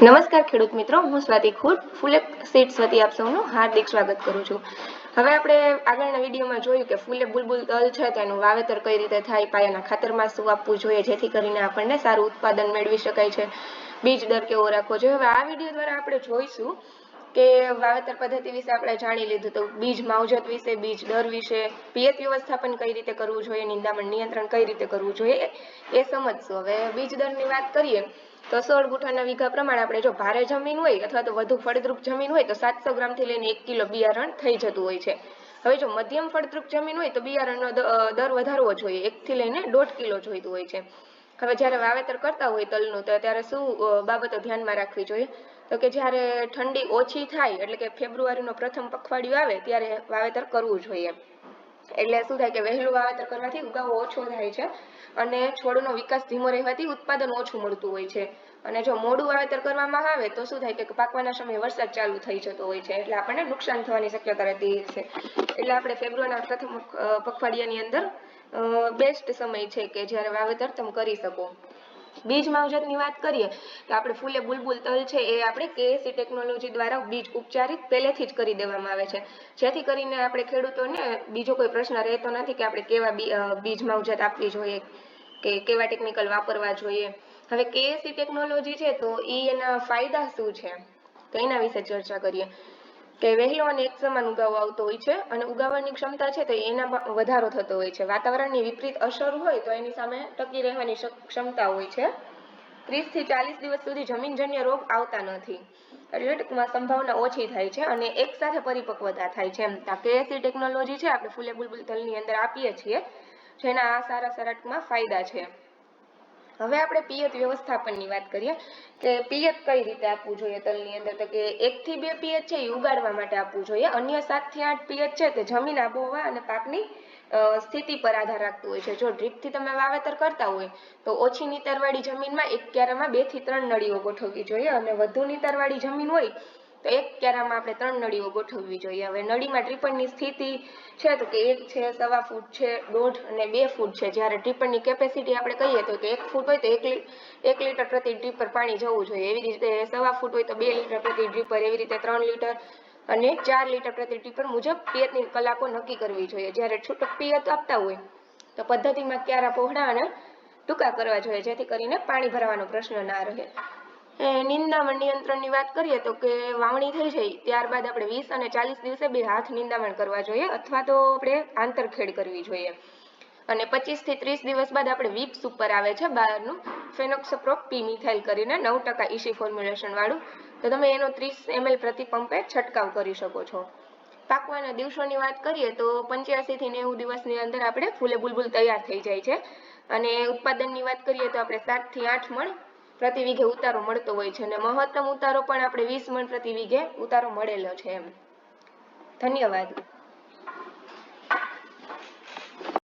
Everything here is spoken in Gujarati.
નમસ્કાર ખેડૂત મિત્રો, હું સ્વાતિ ખુટ ફૂલેક સીડ્સ વતી આપ સૌનું હાર્દિક સ્વાગત કરું છું. હવે આપણે આગળના વિડીયોમાં જોયું કે ફૂલે બુલબુલ તલ છે, તેનું વાવેતર કઈ રીતે થાય, પાયાના ખાતરમાં શું આપવું જોઈએ, જેથી કરીને આપણને સારું ઉત્પાદન મેળવી શકાય છે. બીજ દર કેવો રાખવો જોઈએ? હવે આ વીડિયો દ્વારા આપણે જોઈશું કે વાવેતર પદ્ધતિ વિશે આપણે જાણી લીધું તો બીજ માવજત વિશે, બીજ દર વિશે, પિયત વ્યવસ્થાપન કઈ રીતે કરવું જોઈએ, નિંદામણ નિયંત્રણ કઈ રીતે કરવું જોઈએ, એ સમજશું. હવે બીજ દરની વાત કરીએ તો સોળ ગુઠાના વીઘા પ્રમાણે આપણે જો ભારે જમીન હોય અથવા તો વધુ ફળદ્રુપ જમીન હોય તો સાતસો ગ્રામથી લઈને એક કિલો બિયારણ થઈ જતું હોય છે. હવે જો મધ્યમ ફળદ્રુપ જમીન હોય તો બિયારણનો દર વધારવો જોઈએ. એકથી લઈને દોઢ કિલો જોઈતું હોય છે. હવે જ્યારે વાવેતર કરતા હોય તલનું, તો ત્યારે શું બાબતો ધ્યાનમાં રાખવી જોઈએ? તો કે જ્યારે ઠંડી ઓછી થાય, એટલે કે ફેબ્રુઆરીનો પ્રથમ પખવાડિયું આવે, ત્યારે વાવેતર કરવું જોઈએ. એટલે શું થાય કે વહેલું વાવેતર કરવાથી ઉગાવો ઓછો થાય છે અને છોડનો વિકાસ ધીમો રહેવાથી ઉત્પાદન ઓછું મળતું હોય છે. અને જો મોડું વાવેતર કરવામાં આવે તો શું થાય કે પાકવાના સમયે વરસાદ ચાલુ થઈ જતો હોય છે એટલે આપણને નુકસાન થવાની શક્યતા રહેતી છે. એટલે આપણે ફેબ્રુઆરીના પ્રથમ પખવાડિયાની અંદર બેસ્ટ સમય છે કે જ્યારે વાવેતર તમે કરી શકો. બીજ માવજતની વાત કરીએ, તો આપણે ફૂલે બુલબુલ તલ છે એ આપણે કેએસસી ટેકનોલોજી દ્વારા બીજ ઉપચારિત પહેલેથી જ કરી દેવામાં આવે છે. જેથી કરીને આપણે ખેડૂતોને બીજો કોઈ પ્રશ્ન રહેતો નથી કે આપણે કેવા બીજ માવજત આપવી જોઈએ, કે કેવા ટેકનિકલ વાપરવા જોઈએ. હવે કેએસી ટેકનોલોજી છે તો એ એના ફાયદા શું છે? તો એના વિશે ચર્ચા કરીએ. કે વહેલો અને એક સમાન ઉગાવો આવતો હોય છે અને ઉગાવવાની ક્ષમતા છે તો એના વધારો થતો હોય છે. વાતાવરણની વિપરીત અસર હોય તો એની સામે ટકી રહેવાની ક્ષમતા હોય છે. ત્રીસથી ચાલીસ દિવસ સુધી જમીનજન્ય રોગ આવતા નથી. એટલે ટૂંકમાં સંભાવના ઓછી થાય છે અને એક સાથે પરિપક્વતા થાય છે. એમ કેએસી ટેકનોલોજી છે, આપણે ફૂલે બુલબુલ તલની અંદર આપીએ છીએ, જેના આ સારા સારા ટૂંકમાં ફાયદા છે. હવે આપણે પિયત વ્યવસ્થાપનની વાત કરીએ, કે પિયત કઈ રીતે આપવું જોઈએ તલની અંદર? તો કે એક થી બે પિયત છે, એ ઉગાડવા માટે આપવું જોઈએ. અન્ય સાતથી આઠ પિયત છે, તે જમીન આબોહવા અને પાકની સ્થિતિ પર આધાર રાખતું હોય છે. જો ડ્રીપથી તમે વાવેતર કરતા હોય, તો ઓછી નીતરવાળી જમીનમાં એક ક્યારામાં બેથી ત્રણ નળીઓ ગોઠવવી જોઈએ અને વધુ નીતરવાળી જમીન હોય તો એક ક્યારામાં આપણે ત્રણ નળીઓ ગોઠવવી જોઈએ. હવે નળીમાં ટ્રીપણની સ્થિતિ છે તો કે એક છે સવા ફૂટ છે, દોઢ અને બે ફૂટ છે. જ્યારે ટ્રીપણની કેપેસિટી આપણે કહીએ તો કે એક ફૂટ હોય તો એક એક લીટર પ્રતિ ડ્રીપર પાણી જવું જોઈએ. એવી રીતે સવા ફૂટ હોય તો બે લીટર પ્રતિ ડ્રીપર એવી રીતે ત્રણ લીટર અને ચાર લીટર પ્રતિ ડ્રીપર મુજબ પિયતની કલાકો નક્કી કરવી જોઈએ. જ્યારે છૂટક પિયત આપતા હોય તો પદ્ધતિમાં ક્યારા પહોળા અને ટૂંકા કરવા જોઈએ, જેથી કરીને પાણી ભરવાનો પ્રશ્ન ના રહે. નિંદામણ નિયંત્રણની વાત કરીએ તો કે વાવણી થઈ જાય ત્યારબાદ આપણે વીસ અને ચાલીસ દિવસે બે હાથ નિંદામણ કરવા જોઈએ અથવા તો આપણે આંતરખેડ કરવી જોઈએ. અને પચીસથી ત્રીસ દિવસ બાદ આપણે વિપ્સ ઉપર આવે છે બહારનું ફેનોક્સપ્રોપ પી મિથાઇલ કરીને નવ ટકા ઈસી ફોર્મ્યુલેશન વાળું. તો તમે એનો ત્રીસ એમએલ પ્રતિ પંપે છંટકાવ કરી શકો છો. પાકવાના દિવસોની વાત કરીએ તો પંચ્યાસી થી નેવું દિવસની અંદર આપણે ફૂલે બુલબુલ તૈયાર થઈ જાય છે. અને ઉત્પાદનની વાત કરીએ તો આપણે સાતથી આઠ મણ પ્રતિ વીઘે ઉતારો મળતો હોય છે અને મહત્તમ ઉતારો પણ આપણે વીસ મણ પ્રતિ વીઘે ઉતારો મળેલો છે એમ. ધન્યવાદ.